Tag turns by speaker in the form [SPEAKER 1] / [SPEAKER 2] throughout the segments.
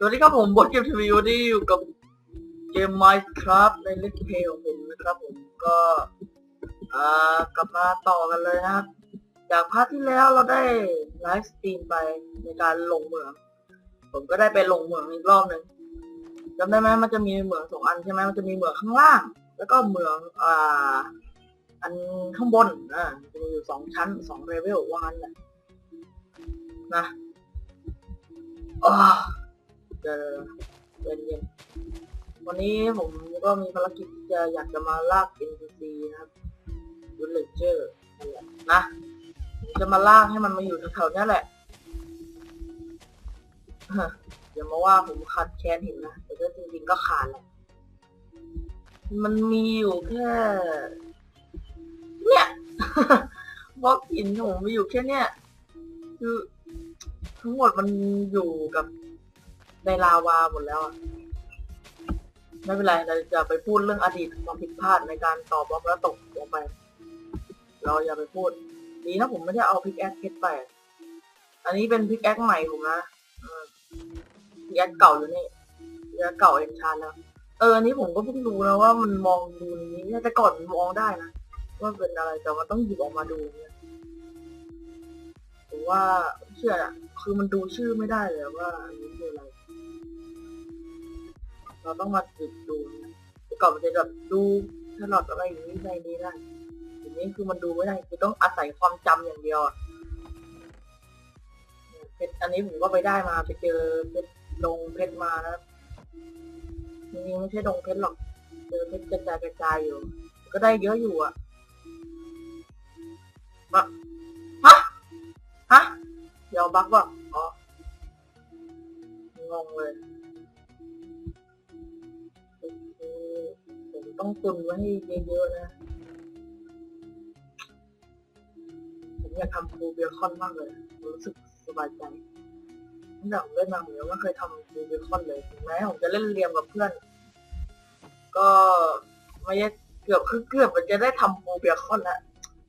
[SPEAKER 1] สวัสดีครับผมบอสเกมทีวีวันนี้อยู่กับเกม Minecraft ในเล่นเพลของผมนะครับผมก็อ่ากลับมาต่อกันเลยนะครับจากพาร์ทที่แล้วเราได้ไลฟ์สตรีมไปในการลงเหมือง ผมก็ได้ไปลงเหมืองอีกรอบหนึ่งจำได้ไหมมันจะมีเหมืองสองอันใช่ไหมมันจะมีเหมืองข้างล่าง แล้วก็เหมืองอ่าอันข้างบนอ่าจะมีอยู่สองชั้นสองเลเวลว่างั้นแหละนะอ๋อ เจอเย็นเย็นๆวันนี้ผมก็มีภารกิจที่จะอยากจะมาลาก NPC นะครับวิลเลเจอร์นะผมจะมาลากให้มันมาอยู่แถวๆนี้แหละฮะอย่ามาว่าผมขาดแค้นหินนะแต่ก็จริงๆก็ขาดแหละมันมีอยู่แค่ เนี่ยบล็อกหินผมมีอยู่แค่เนี้ยคือทั้งหมดมันอยู่กับ ในลาวาหมดแล้วอะไม่เป็นไรเราจะไปพูดเรื่องอดีตความผิดพลาดในการต่อบล็อกแล้วตกลงไป เราอย่าไปพูดดีนะผมไม่ได้เอาพิกแอคเพชรไป อันนี้เป็นพิกแอคใหม่ผมนะพิกแอคเก่าอยู่นี่พิกแอคเก่าเอ็นชานแล้ว เอออันนี้ผมก็เพิ่งรู้นะว่ามันมองดูอย่างนี้แต่ก่อนมองได้นะว่าเป็นอะไรแต่ว่าต้องหยิบออกมาดูเนี่ยผมว่าเชื่ออะคือมันดูชื่อไม่ได้เลยว่าอันนี้คืออะไร เราต้องมาหยิบดูเนี่ยแต่ก่อนมันจะแบบดูตลอดอะไรอย่างนี้ในนี้ได้ทีนี้คือมันดูไม่ได้คือต้องอาศัยความจำอย่างเดียวเพชรอันนี้ผมก็ไปได้มาไปเจอเพชรลงเพชรมานะจริงๆไม่ใช่ดงเพชรหรอกเจอเพชรกระจายกระจายอยู่ ก็ได้เยอะอยู่อะมาฮะฮะเดี๋ยวบักว่าอ๋องงเลย ต้องตุนไว้ให้เยอะๆนะ ผมอยากทำฟูเบคอนมากเลย รู้สึกสบายใจตั้งแต่ผมเล่นมาผมยังไม่เคยทำฟูเบคอนเลยถึงแม้ผมจะเล่นเรียมกับเพื่อน ก็ไม่ได้เกือบคือเกือบมันจะได้ทำฟูเบคอนล้ว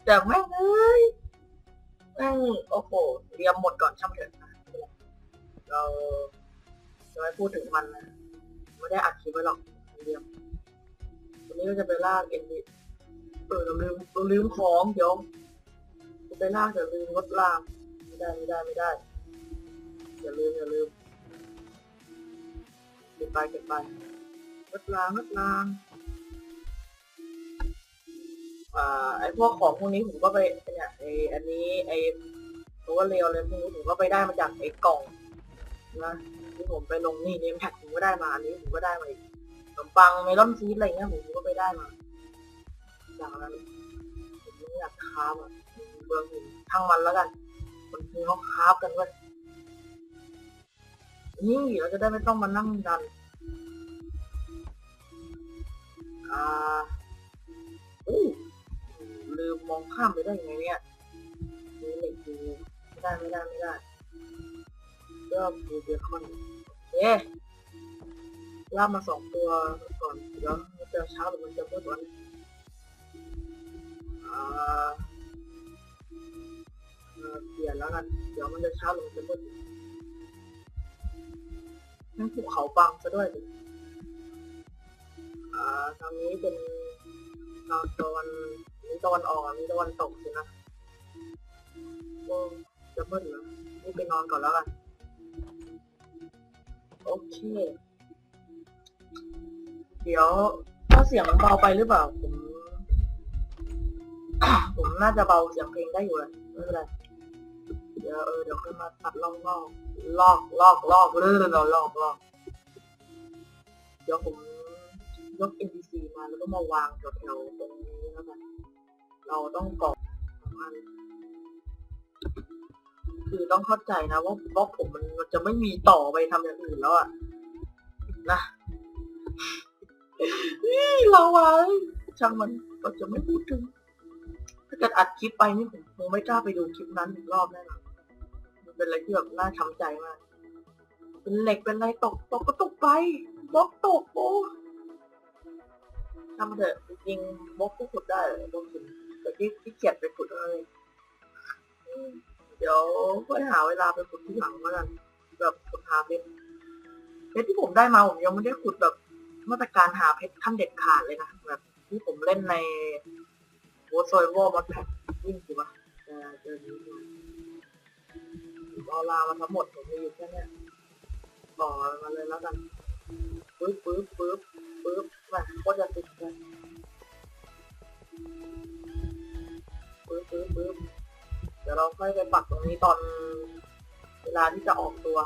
[SPEAKER 1] แต่แม่งเอ้ยแม่งโอ้โหเรียมหมดก่อนช่างเถอะนะเราจะไม่พูดถึงมันนะไม่ได้อัดคลิปไว้หรอกเรียม วันนี้ก็จะไปลากเอ็นดีเออเราลืมเราลืมของเดี๋ยวจะไปลากแต่ลืมรถลากไม่ได้ไม่ได้ไม่ได้อย่าลืมอย่าลืมเก็บไปเก็บไปรถลางรถลางอ่าไอพวกของพวกนี้ผมก็ไปเนี่ยไออันนี้ไอตัวเร็วเลยพวกนี้ผมก็ไปได้มาจากไอกล่องนะที่ผมไปลงนี่เนมแท็กผมก็ได้มาอันนี้ผมก็ได้มาอีก นมปังเมลอนซีสอะไรเงี้ยผมก็ไปได้มาอย่างนั้นผมไม่อยากคาบอะเบืองหินทั้งมันแล้วกันคนที่เขาคาบกันเว้ยนี่เราจะได้ไม่ต้องมานั่งดันอ่าอู้ลืมมองข้ามไปได้ยังไงเนี่ยมีเหล็กอยู่ไม่ได้ไม่ได้ไม่ได้เริ่มดูเบคอนเอ๊ะ ล่ามาสองตัวก่อนเดี๋ยวมันจะเช้าหรือมันจะมืดวันอ่าเอ่อเปลี่ยนแล้วกันเดี๋ยวมันจะเช้าหรือมันจะมืดนั่นภูเขาบังซะด้วยดิอ่าทางนี้เป็นตอนตะวันนี้ตะวันออกอะมีตะวันตกสินะโอ้จะมืดแล้วนี่ไปนอนก่อนแล้วกันโอเค เดี๋ยวถ้าเสียงเบาไปหรือเปล่า ผม ผมน่าจะเบาเสียงเพลงได้อยู่เลยไม่เป็นไรเดี๋ยวเออเดี๋ยวค่อยมาตัดลอกลอกลอกลอกลอกเรื่อยๆลอกลอกลอกเดี๋ยวผมยก NPC มาแล้วก็มาวางแถวๆตรงนี้แล้วกันเราต้องกรอกสองอันคือต้องเข้าใจนะว่าบล็อกผมมันจะไม่มีต่อไปทำอย่างอื่นแล้วอะนะ นี่เราไว้ช่างมันก็จะไม่พูดถึง ถ้าเกิดอัดคลิปไปนี่ผมคงไม่กล้าไปดูคลิปนั้นอีกรอบแน่นอนมันเป็นอะไรที่แบบน่าช้ำใจมาก เป็นเหล็กเป็นอะไรตกตกก็ตกไปบล็อกตกโอ้ทำมาเถอะจริงบล็อกก็ขุดได้บล็อกขุดแต่ที่ที่เกียจไปขุดอะไรเดี๋ยวค่อยหาเวลาไปขุดที่หลังแล้วกันแบบขุดหาเป็นเพชรที่ผมได้มาผมยังไม่ได้ขุดแบบ มาตรการหาเพชรขั้นเด็ดขาดเลยนะแบบที่ผมเล่นในโวซอยวอลมาแพ็วิ่งสิวะเจอเจอนี้เอาลามาทั้งหมดผมมีอยู่แค่เนี้ยต่อมาเลยแล้วกันปึ๊บปึ๊บปึ๊บปึ๊บแหม่โคตรจะติดเลยปึ๊บปึ๊บปึ๊บเดี๋ยวเราค่อยไปปักตรงนี้ตอนเวลาที่จะออกตัว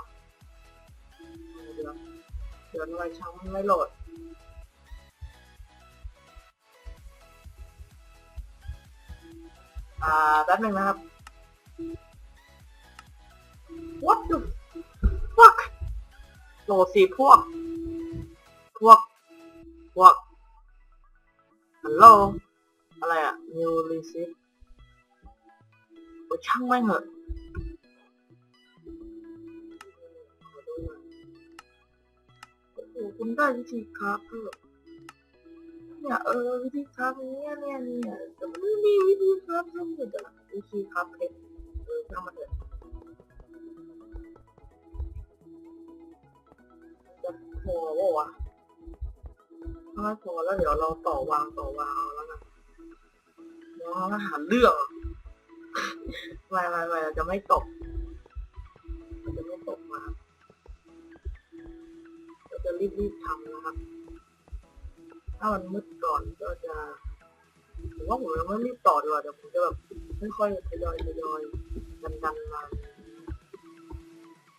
[SPEAKER 1] เดี๋ยวเดี๋ยวทำไมช้างไม่โหลด อ่าแป๊บหนึงนะครับ What the fuck โหลดสิพวก พวก พวกฮัลโหลอะไรอะ new receipt ช่างไม่งเหอะ คุณได้วิธีครับเออเนี่ยเออวิธีครับเนี่ยเนี่ยเนี่ยแต่มันไม่มีวิธีครับทั้งหมดอะวิธีครับเพชรเออช่างมันเถอะจะพอวะวะถ้าพอแล้วเดี๋ยวเราต่อวางต่อวางเอาแล้วกันเดี๋ยวเราหาเรื่องไม่ไม่ไม่เราจะไม่ตกเราจะไม่ตกมา จะรีบๆทำนะครับ ถ้ามันมืดก่อนก็จะผมว่าผมยังไม่รีบต่อดีกว่าเดี๋ยวผมจะแบบค่อยๆทยอยทยอยดันดันๆมา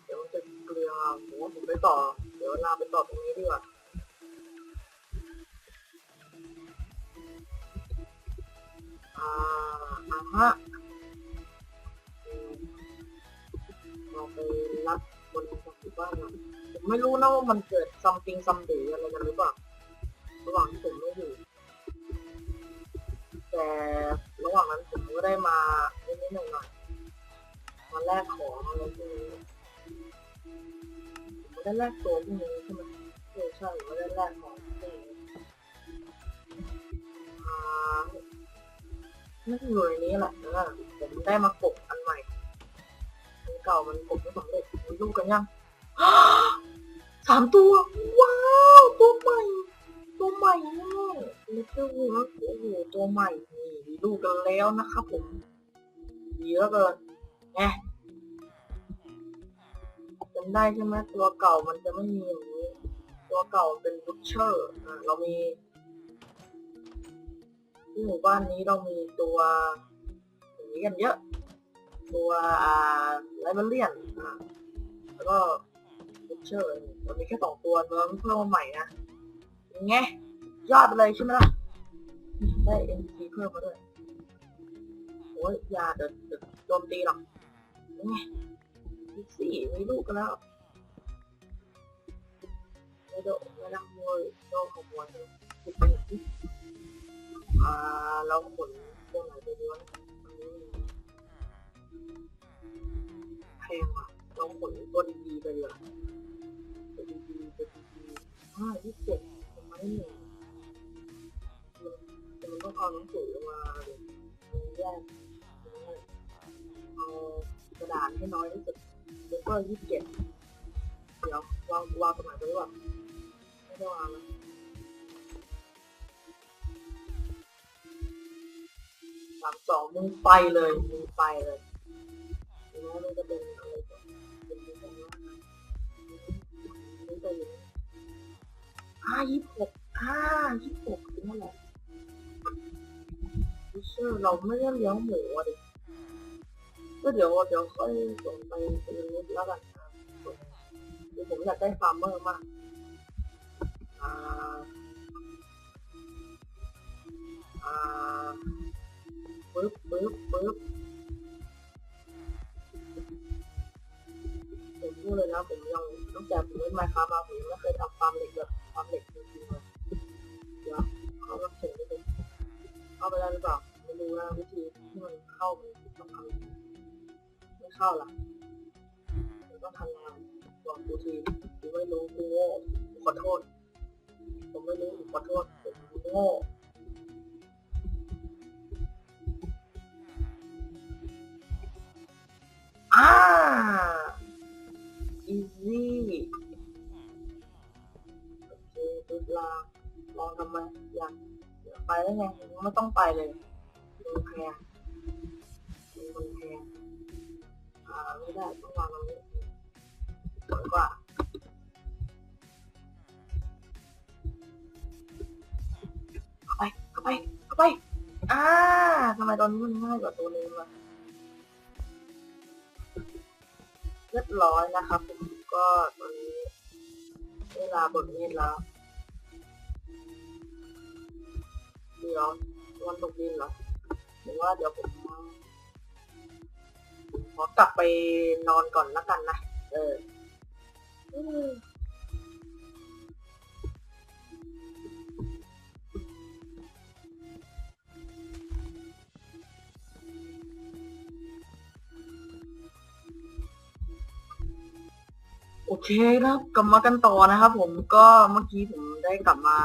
[SPEAKER 1] เดี๋ยวมันจะเกลือผมว่าผมไปต่อ เดี๋ยวเวลาไปต่อตรงนี้ดีกว่าอ่าอ่าฮะเราไปรับ บนจากที่บ้านหน่อยผมไม่รู้นะว่ามันเกิด something someday อะไรกันหรือเปล่าระหว่างที่ผมไม่อยู่ แต่ระหว่างนั้นผมก็ได้มานิดๆหน่อยๆมาแลกของอะไรพวกนี้ผมไม่ได้แลกตัวพวกนี้ใช่ไหมเออใช่ผมไม่ได้แลกของพวกนี้อ่าน่าจะอยู่ในนี้แหละนะผมได้มากบอันใหม่ เก่ามันกบไม่สำเร็จมีลูกกันยังสามตัว ว้าว ตัวใหม่ ตัวใหม่แน่ลิตเติ้ลวูแล้วโอ้โหตัวใหม่นี่มีลูกกันแล้วนะครับผมดีแล้วเกินไงจำได้ใช่ไหมตัวเก่ามันจะไม่มีอย่างนี้ ตัวเก่าเป็นบุชเชอร์อะเรามีที่หมู่บ้านนี้เรามีตัวอย่างนี้กันเยอะ ตัวอ่าไลบราเรียนอ่าแล้วก็บุชเชอร์มันมีแค่สองตัวเนื้อมันเพิ่มมาใหม่นะยังไงยอดไปเลยใช่ไหมล่ะ ได้ NPC เพิ่มมาด้วยโอ้ยยาเดี๋ยวเดี๋ยวโจมตีหรอกยังไงสี่มีลูกกันแล้วไม่โดไม่ดังมวยโดขโมยเลยคิดไปหนึ่งที่อ่าเราขนตัวไหนไปดีวะ แพงว่ะเราขนตัวดีๆไปดีกว่าตัวดีๆตัวดีๆห้ายี่สิบเจ็ดทำไมหนึ่งมันต้องเอาหนังสือมาแยกเอากระดาษให้น้อยที่สุดแล้วก็ยี่สิบเจ็ดเดี๋ยววางวางตรงไหนไปดีกว่าไม่ได้วางนะสามสองมึงไปเลยมึงไปเลยแล้วมันจะเป็นอะไรต่อเป็นายี่สิบหกห้ายี่สิบหกถึงเท่าไหร่ฟิชเชอเราไม่ได้เลี้ยงหมูอะดิก็เดี๋ยวเดี๋ยวค่อยส่งไปเป็นนิดแล้วกันครับเดี๋ยวผมอยากได้ฟาร์มเมอร์มากอ่าอ่าปึ๊บปึ๊บปึ๊บผมพูดเลยนะผมยังตั้งแต่ผมเล่นไมค์ครับมาผมยังไม่เคยทำฟาร์มเหล็กแบ บฟามเหล็กจริงๆเลยเดี๋ยวเขารับเชิญไปดูเข้าไปได้หรือเปล่าไม่รู้นะวิธีที่มันเข้ามันต้องทำยังไงไม่เข้าล่ะมันต้องทำงานบอกกูทีกูไม่รู้กูโง่กูขอโทษ ผมไม่รู้ผมขอโทษผมโง่อ่า easy ทำไมอยากอยากไปได้ไงไม่ต้องไปเลยดูแพงมันแพงอ่าไม่ได้ต้องวางตรงนี้สวยกว่าไปเข้าไปเข้าไปอ่าทำไมตอนนี้มันง่ายกว่าตัวนี้วะเรียบร้อยนะครับผมก็ตอนนี้เวลาบทเรียนแล้ว เดี๋ยววันตกดินเหรอหรือว่าเดี๋ยวผมขอกลับไปนอนก่อนละกันนะ เออโอเคครับ กลับมากันต่อนะครับผมก็เมื่อกี้ผมได้กลับมา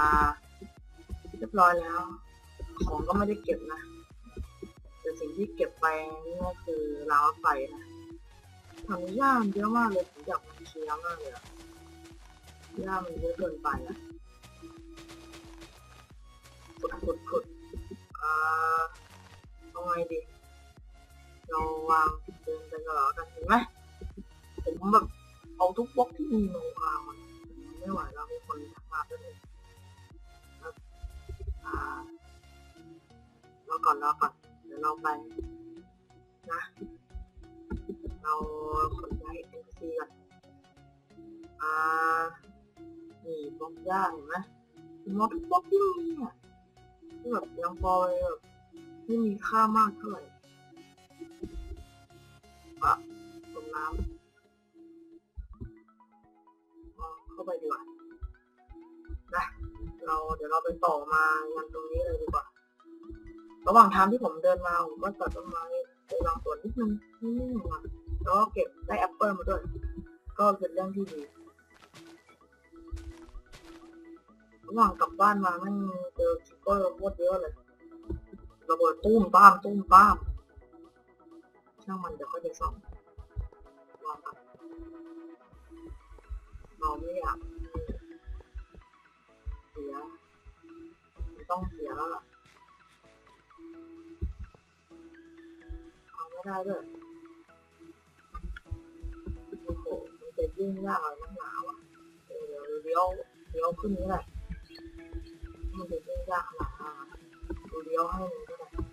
[SPEAKER 1] เรียบร้อยแล้ว ของก็ไม่ได้เก็บนะ แต่สิ่งที่เก็บไปนี่ก็คือราวไฟนะทำย่ามันเยอะมากเลยผมอยากมันเคลียร์มากเลยอะย่ามันเยอะเกินไปอะขุดขุดขุดอ่าเอาไงดี เราวางเดินไปกันแล้วกันเห็นไหมผมแบบเอาทุกบล็อกที่มีโนว ก่อนรอก่อนเดี๋ยวเราไปนะ เราขนย้ายเอ็นซีก่อนอ่านี่บล็อกย่าเห็นไหมมอทุกบล็อกที่มีอะที่แบบยังพอแบบไม่มีค่ามากเท่าไหร่อะตรงน้ำอะเข้าไปดีกว่านะเราเดี๋ยวเราไปต่อมายันตรงนี้เลยดีกว่า ระหว่างทางที่ผมเดินมาผมก็ตัดต้นไม้ไปวางสวนนิดนึงนิดนึงแล้วก็เก็บได้แอปเปิลมาด้วย ก็เป็นเรื่องที่ดีระหว่างกลับบ้านมาแม่งเจอคิปเปอร์โคตรเยอะเลยระเบิดตุ้มป้ามตุ้มป้ามช่างมันเดี๋ยวค่อยไปซ่อมวางกันเราไม่อยากเสียมันต้องเสียแล้วล่ะ ไม่ได้ด้วยโอ้โหมันจะยิ่งยากอะไรนักหนาวะเออเดี๋ยวเลี้ยวเลี้ยวขึ้นนี้แหละมันจะยิ่งยากขนาดนั้นดูเลี้ยวให้มันก็ได้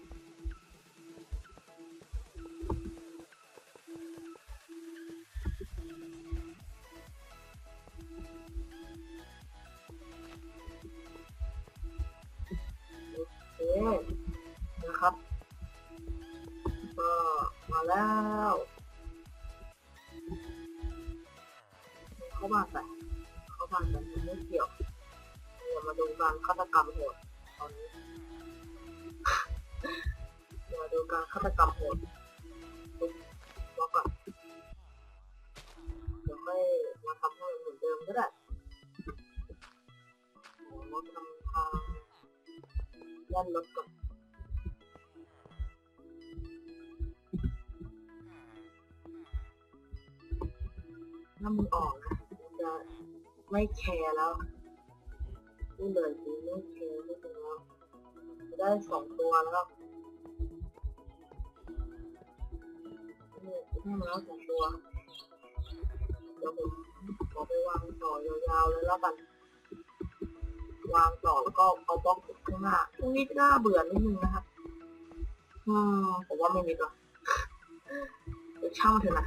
[SPEAKER 1] แล้วเข้าบ้านไปเข้าบ้านไปมันไม่เกี่ยวเดี๋ยวมาดูการฆาตกรรมโหดตอนนี้เดี๋ยวมาดูการฆาตกรรมโหดบรอก่อนเดี๋ยวค่มาทำให้นเหมือนเดิมก็ได้โอ้โหทำทางย่านรถก่อน ถ้ามึงออกนะมึงจะไม่แคร์แล้วนี่เลยกูไม่แคร์ไม่เป็นแล้วจะได้สองตัวแล้วนี่กูให้มาแล้วสองตัวเดี๋ยวผมขอไปวางต่อยาวๆเลยแล้วกันวางต่อแล้วก็เอาบล็อกข้างหน้าตรงนี้น่าเบื่อนิดนึงนะครับ อืมผมว่าไม่มีหรอกเดี๋ยวช่างมันเถอะนะ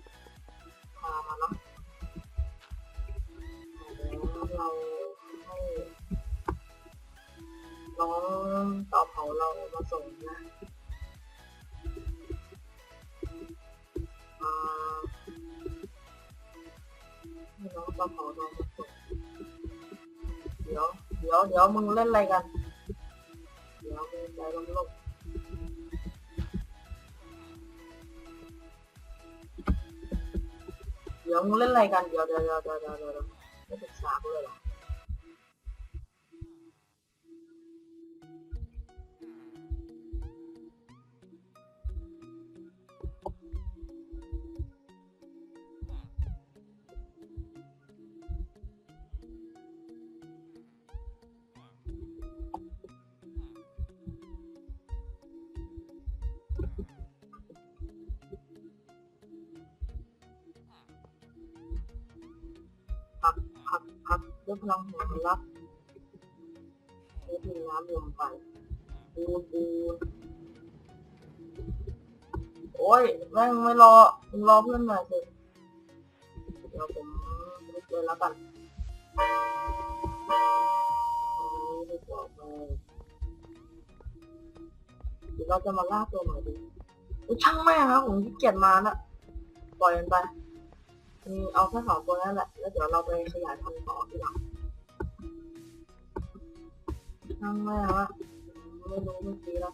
[SPEAKER 1] าเรามนะอ่าให้น้องเต่าเผาเรามาส่งเดี๋ยว เดี๋ยว เดี๋ยวมึงเล่นอะไรกัน เดี๋ยวเรามีใจลมลมเดี๋ยวมึงเล่นอะไรกัน เดี๋ยวเดี๋ยวเดี๋ยวเดี๋ยวเดี๋ยวไม่ปรึกษากูเลยหรอ ด้วยพลังแห่งรักใช้ดินน้ำลมไปปูนปูนโอ้ยแม่งไม่รอรอเพื่อนหน่อยสิเดี๋ยวผมลุกเลยแล้วกันนี่ดีกว่าเดี๋ยวเราจะมาล่าตัวใหม่ดีช่างแม่งครับผมขี้เกียจมาน่ะปล่อยมันไปมีเอาแค่สองตัวนั่นแหละ แล้วเดี๋ยวเราไปขยายพันธุ์ต่อทีหลัง ช่างแม่วะไม่รู้เมื่อกี้แล้ว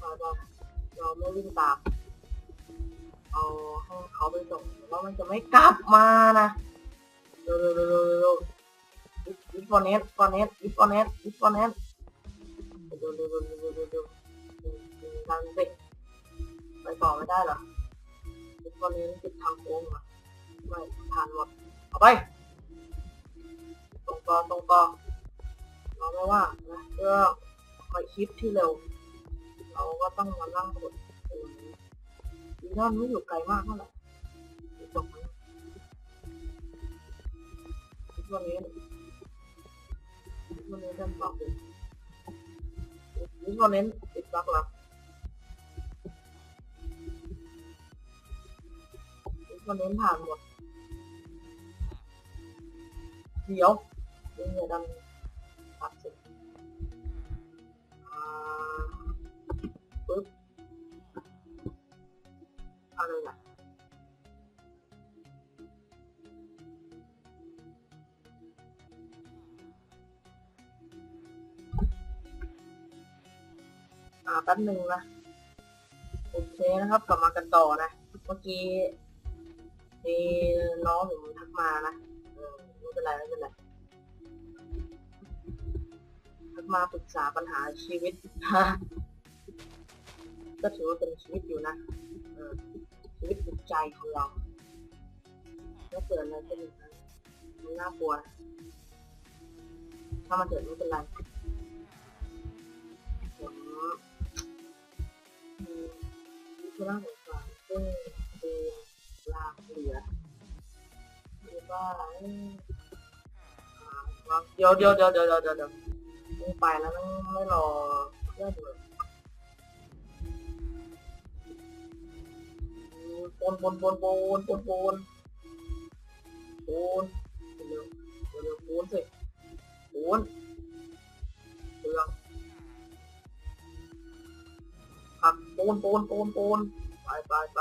[SPEAKER 1] เราจะเราไม่วิ่งตามเอาให้เขาไปส่งแล้วมันจะไม่กลับมานะเร็วเร็วเร็วเร็วเร็วอีฟอนเนสฟอนเนสอีฟอนเนสอีฟอนเนสเร็วเร็วเร็วเร็วเร็วเร็วเร็วทางสิไปต่อไม่ได้หรออีฟอนเนสติดทางโค้งอะไม่ทานหมดเอาไปตรงต่อตรงต่อ เราไม่ว่านะเพื่อไปคลิปที่เร็ว เราก็ต้องมานั่งกดตรงนี้ดีนั่นไม่อยู่ไกลมากเท่าไหร่จบแล้ววันนี้วันนี้จะบอกเลยวันนี้ติดบักแล้ววันนี้ผ่านหมดเดี๋ยวเดี๋ยวดัน ป๊บหนึ่งนะ โอเคนะครับ กลับมากันต่อนะ เมื่อกี้มีน้องผมทักมานะไม่เป็นไรไม่เป็นไรทักมาปรึกษาปัญหาชีวิตก็ถือว่าเป็นชีวิตอยู่นะชีวิตจิตใจของเราถ้าเกิดอะไรขึ้นอีกนะมันน่ากลัว ถ้ามันเกิดไม่เป็นไรผม มีวิธีน่าสงสารซึ่งคือลาเหลือหรือว่าเดี๋ยวเดี๋ยวเดี๋ยวเดี๋ยวเดี๋ยวเดี๋ยวมึงไปแล้วมึงไม่รอเพื่อนเลยปนปนปนปนปนปนปนเดี๋ยวเดี๋ยวเดี๋ยวปนสิปนเรื่อง ผักปูนปูนปูนปูนไปไปไป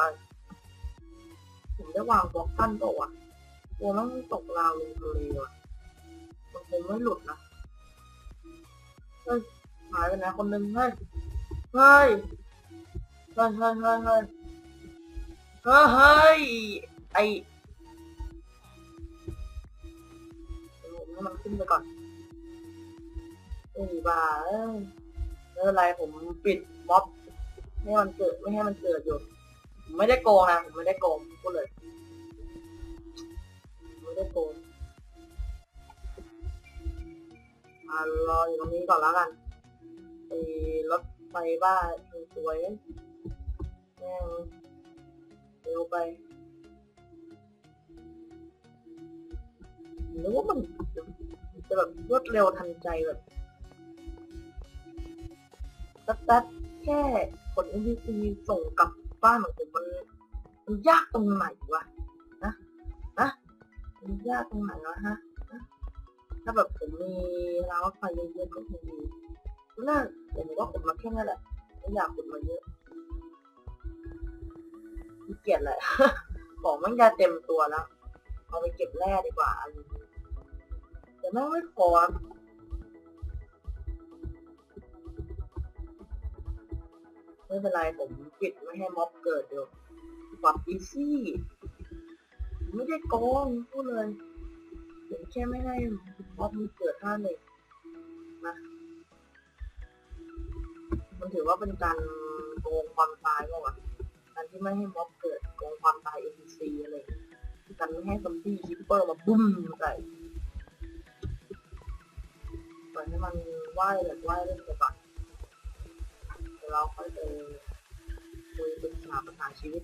[SPEAKER 1] ผมได้วางบล็อกกั้นเปล่าวะตัวมันตกราวลงทะเลว่ะมันคงไม่หลุดนะเฮ้ยหายไปไหนคนนึงเฮ้ยเฮ้ยเฮ้ยเฮ้ยเฮ้ยเฮ้ยเฮ้ยไอผมให้มันขึ้นไปก่อนเอ้ยบ้าเอ้ยไม่เป็นไรผมปิดม็อบ ไม่ให้มันเกิดไม่ให้มันเกิดอยู่ผมไม่ได้โกงนะผมไม่ได้โกงพูดเลยไม่ได้โกงมารออยู่ตรงนี้ก่อนแล้วกันไอ้รถไฟบ้านสวยแม่งเร็วไปหรือว่ามันจะแบบรวดเร็วทันใจแบบตัดแค่ กด NPC ส่งกลับบ้านของผมมันมันยากตรงไหนวะนะนะมันยากตรงไหนวะฮะถ้าแบบผมมีราวไฟเยอะๆก็คงดีน่าผมว่าผมมาแค่นั้นแหละไม่อยากขุดมาเยอะขี้เกียจแหละของมันจะเต็มตัวแล้ว เอาไปเก็บแร่ดีกว่าอะไรอย่างนี้แต่แม่ไม่พอ ไม่เป็นไรผมปิดไม่ให้ม็อบเกิดเดี๋ยวปรับอีซี่ไม่ได้โกงพูดเลยผมแค่ไม่ให้ม็อบมันเกิดท่านเลยนะมันถือว่าเป็นการโกงความตายป่าวะการที่ไม่ให้ม็อบเกิดโกงความตาย NPC อะไรการไม่ให้ซอมบี้คิปเปอร์มาบุ้มใส่ปล่อยให้มันว่ายแบบว่ายเล่นไปก่อน เดี๋ยวเราค่อยไปคุยปรึกษาปัญหาชีวิต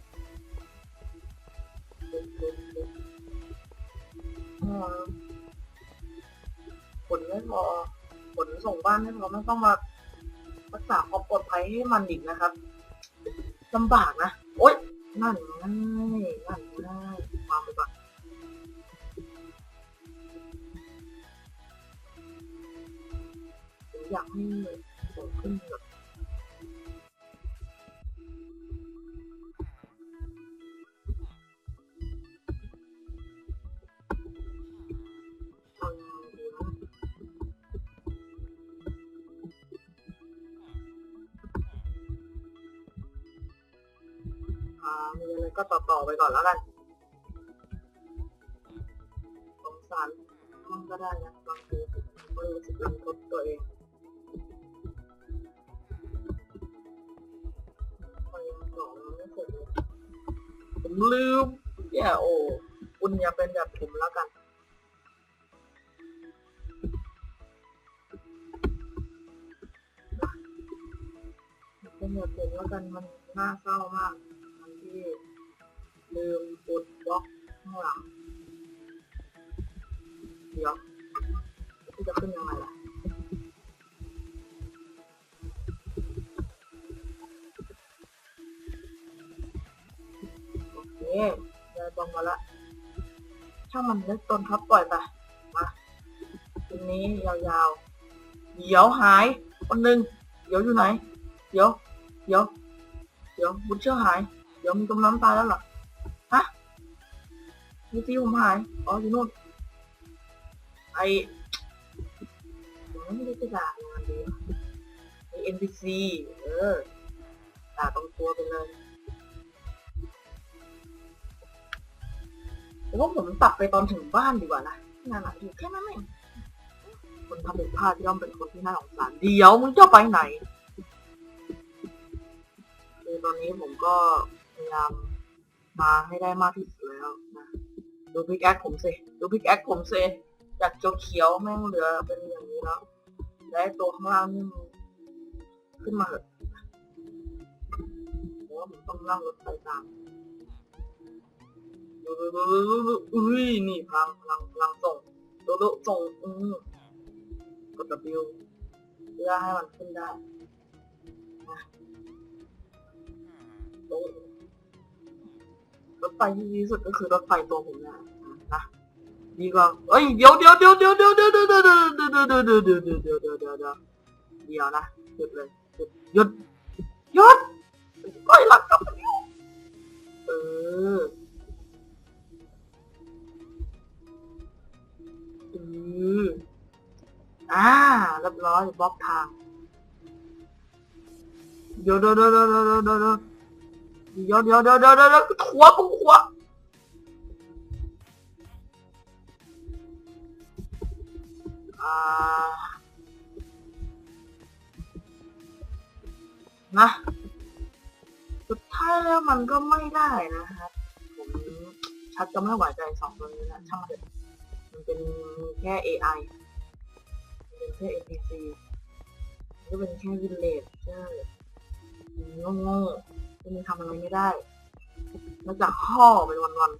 [SPEAKER 1] ผลไม่พอผลส่งบ้านไม่พอไม่ต้องมารักษาความปลอดภัยให้มันอีกนะครับลำบากนะ โอ๊ยนั่นง่ายนั่นง่ายควางไปก่อนผมอยากให้ส่งขึ้นแบบ มีอะไรก็ต่อต่อไปก่อนแล้วกันสงสารมันก็ได้นะบางทีก็รู้สึกรังทดตัวเองพอยังสองไม่เสร็จเลยผมลืมเนี่ยโอ้คุณอย่าเป็นแบบผมแล้วกันเป็นแบบผมแล้วกันมันน่าเศร้ามาก ได้บองมาละช่างมันเล็กตนครับปล่อยไปมาทีนี้ยาวๆเดี๋ยวหายคนหนึ่งเดี๋ยวอยู่ไหน เดี๋ยว เดี๋ยว เดี๋ยวบุญเชื่อหาย เดี๋ยวมีจมน้ำตายแล้วเหรอฮะมีตีผมหายอ๋ออยู่นู่นไอผมไม่ได้จะด่างานดีวะไอ NPC เออด่าตรงตัวไปเลย แต่ว่าผมตัดไปตอนถึงบ้านดีกว่านะงานอะอยู่แค่นั้นเองคนทำผิดพลาดย่อมเป็นคนที่น่าสงสารเดี๋ยวมึงจะไปไหนคือตอนนี้ผมก็พยายามมาให้ได้มากที่สุดแล้วนะดูพิกแอคผมสิดูพิกแอคผมสิจากเขียวแม่งเหลือเป็นอย่างนี้แล้วและไอ้ตัวข้างล่างนี่มันขึ้นมาเถอะผมว่าผมต้องนั่งรถไฟตาม อุ้ยนี่พลังพลังพลังส่งดูดูส่งอืมกด W เพื่อให้มันขึ้นได้รถไฟที่ดีที่สุดก็คือรถไฟตัวผมเนี่ยนะดีกว่าเอ้ยเดี๋ยวเดี๋ยวเดี๋ยวเดี๋ยวเดี๋ยวเดี๋ยวเดี๋ยวเดี๋ยวเดี๋ยวเดี๋ยวเดี๋ยวเดี๋ยวเดี๋ยวเดี๋ยวเดี๋ยวเดี๋ยวเดี๋ยวเดี๋ยวนะหยุดเลยหยุดหยุดหยุดก้อยหลังกลับมาอยู่เออ อออ่าเรียบร้อยบล็อกทางเดี๋ยวเดี๋ยวเดี๋ยวเดี๋ยวเดี๋ยวเดี๋ยวเดี๋ยวเดี๋ยวเดี๋ยวเดี๋ยวเดี๋ยวเดี๋ยวขัวกูขัวอ่านะสุดท้ายแล้วมันก็ไม่ได้นะครับผมชักจะไม่ไหวใจสองตัวนี้แล้วช่างมันเถอะ มันเป็นแค่ AI มันเป็นแค่ NPC มันก็เป็นแค่วินเลจใช่โง่ๆมันทำอะไรไม่ได้นอกจากห่อไปวันๆ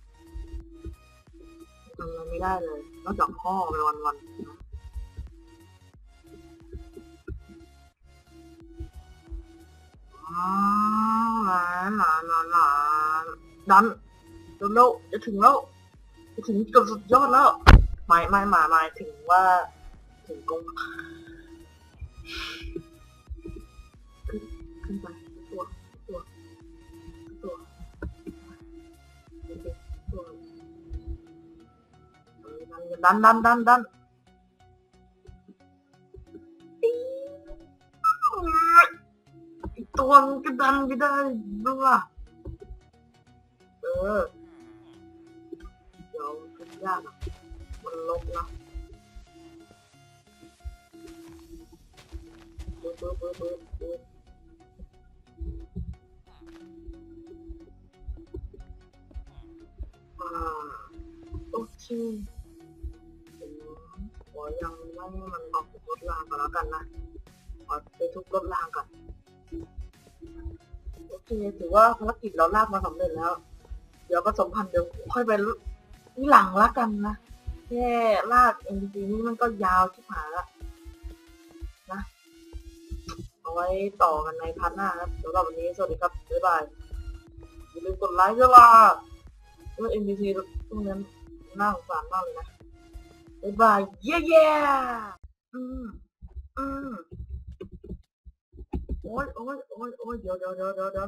[SPEAKER 1] ทำอะไรไม่ได้เลยนอกจากห่อไปวันๆหลานหลานหลานหลานดันเร็วๆจะถึงแล้ว จะถึงจุดสุดยอดแล้ว ไม่ไม่หมายหมายถึงว่าถึงกงขึ้นขึ้นไปตัวตัวตัวดันดันดันดันไอ้ตัวมันกระดันไปได้ดูล่ะเออเดี๋ยวขึ้นยากอะ ลบนะปึ๊บปึ๊บปึ๊บปึ๊บปึ๊บอ่าโอเคขอยังไม่มันออกกรถรางก่อนแล้วกันนะขอไปทุบรถรางก่อนโอเคถือว่าภารกิจเราลากมาสำเร็จแล้ว เดี๋ยวผสมพันธุ์เดี๋ยวค่อยไปนี่หลังละกันนะ แค่ลาก NPC นี่มันก็ยาวชิบหายละนะ เอาไว้ต่อกันในพาร์ทหน้าครับสำหรับวันนี้สวัสดีครับ บ๊ายบาย อย่าลืมกดไลค์ด้วยล่ะเพราะ NPC พวกนั้นน่าสงสารมากเลยนะ บ๊ายบาย เย้เย้อืมอืมโอ้ยโอ้ยโอ้ยโอ้ยเดี๋ยเดี๋ยวเดี๋ยวเดี๋ยวเดี๋ยว